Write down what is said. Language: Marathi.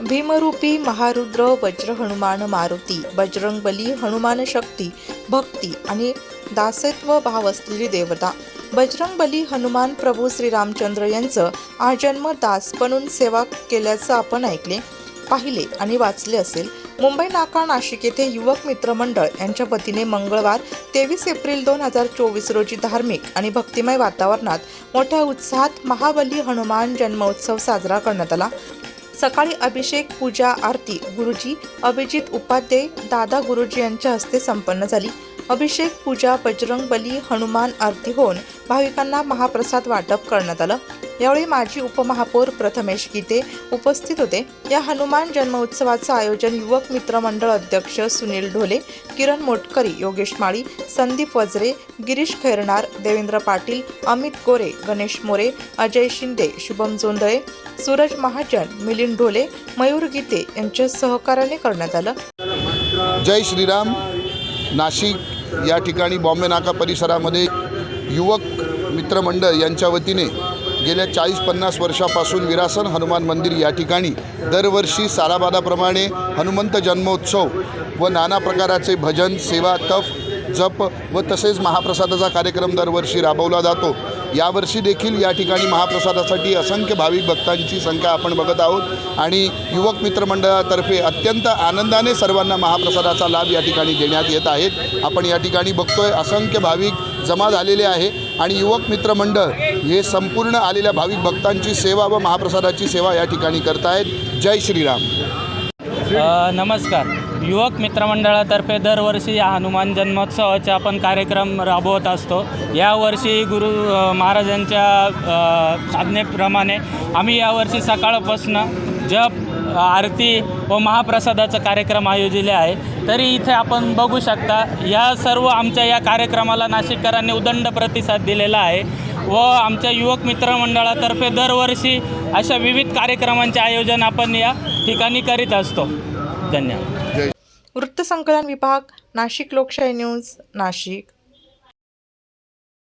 भीमरूपी महारुद्र वज्र हनुमान मारुती बजरंगबली हनुमान शक्ती भक्ती आणि दासत्व भाव असलेली देवता. बजरंगबली हनुमान प्रभू श्रीरामचंद्र यांचं आजन्म दास बनून सेवा केल्याचं आपण ऐकले पाहिले आणि वाचले असेल. मुंबई नाका नाशिक येथे युवक मित्र मंडळ यांच्या वतीने मंगळवार तेवीस एप्रिल दोन हजार चोवीस रोजी धार्मिक आणि भक्तिमय वातावरणात मोठ्या उत्साहात महाबली हनुमान जन्मोत्सव साजरा करण्यात आला. सकाळी अभिषेक पूजा आरती गुरुजी अभिजित उपाध्याय दादा गुरुजी यांच्या हस्ते संपन्न झाली. अभिषेक पूजा बजरंग बली हनुमान आरती होऊन भाविकांना महाप्रसाद वाटप करण्यात आलं. यावेळी माजी उपमहापौर प्रथमेश गीते उपस्थित होते. या हनुमान जन्मोत्सवाचं आयोजन युवक मित्र मंडळ अध्यक्ष सुनील ढोले किरण मोटकरी योगेश माळी संदीप वजरे गिरीश खैरनार देवेंद्र पाटील अमित गोरे गणेश मोरे अजय शिंदे शुभम जोंधळे सूरज महाजन मिलिंद ढोले मयूर गीते यांच्या सहकार्याने करण्यात आलं. जय श्रीराम. नाशिक या ठिकाणी बॉम्बे नाका परिसरामध्ये युवक मित्रमंडळ यांच्या वतीने गेल्या चाळीस पन्नास वर्षापासून विरासन हनुमान मंदिर या ठिकाणी दरवर्षी सालाबादाप्रमाणे हनुमंत जन्मोत्सव व नाना प्रकाराचे भजन सेवा तप जप व तसेच महाप्रसादाचा कार्यक्रम दरवर्षी राबवला जातो. यावर्षी देखील या ठिकाणी महाप्रसादासाठी असंख्य भाविक भक्तांची संख्या आपण बघत आहोत आणि युवक मित्रमंडळातर्फे अत्यंत आनंदाने सर्वांना महाप्रसादाचा लाभ या ठिकाणी देण्यात येत आहेत आपण या ठिकाणी बघतोय असंख्य भाविक जमा झालेले आहे आणि युवक मित्रमंडळ हे संपूर्ण आलेल्या भाविक भक्तांची सेवा व महाप्रसादाची सेवा या ठिकाणी करत आहेत जय श्रीराम. नमस्कार. युवक मित्रमंडळातर्फे दरवर्षी या हनुमान जन्मोत्सवाचे आपण कार्यक्रम राबवत असतो. यावर्षी गुरु महाराजांच्या साधनेप्रमाणे आज्ञेप्रमाणे आम्ही यावर्षी सकाळपासून जप आरती व महाप्रसादाचा कार्यक्रम आयोजिले आहे. तरी इथे आपण बघू शकता या सर्व आमच्या या कार्यक्रमाला नाशिककरांनी उदंड प्रतिसाद दिलेला आहे व आमच्या युवक मित्रमंडळातर्फे दरवर्षी अशा विविध कार्यक्रमांचे आयोजन आपण या ठिकाणी करीत असतो. धन्यवाद. वृत्तसंकलन विभाग नाशिक लोकशाही न्यूज नाशिक.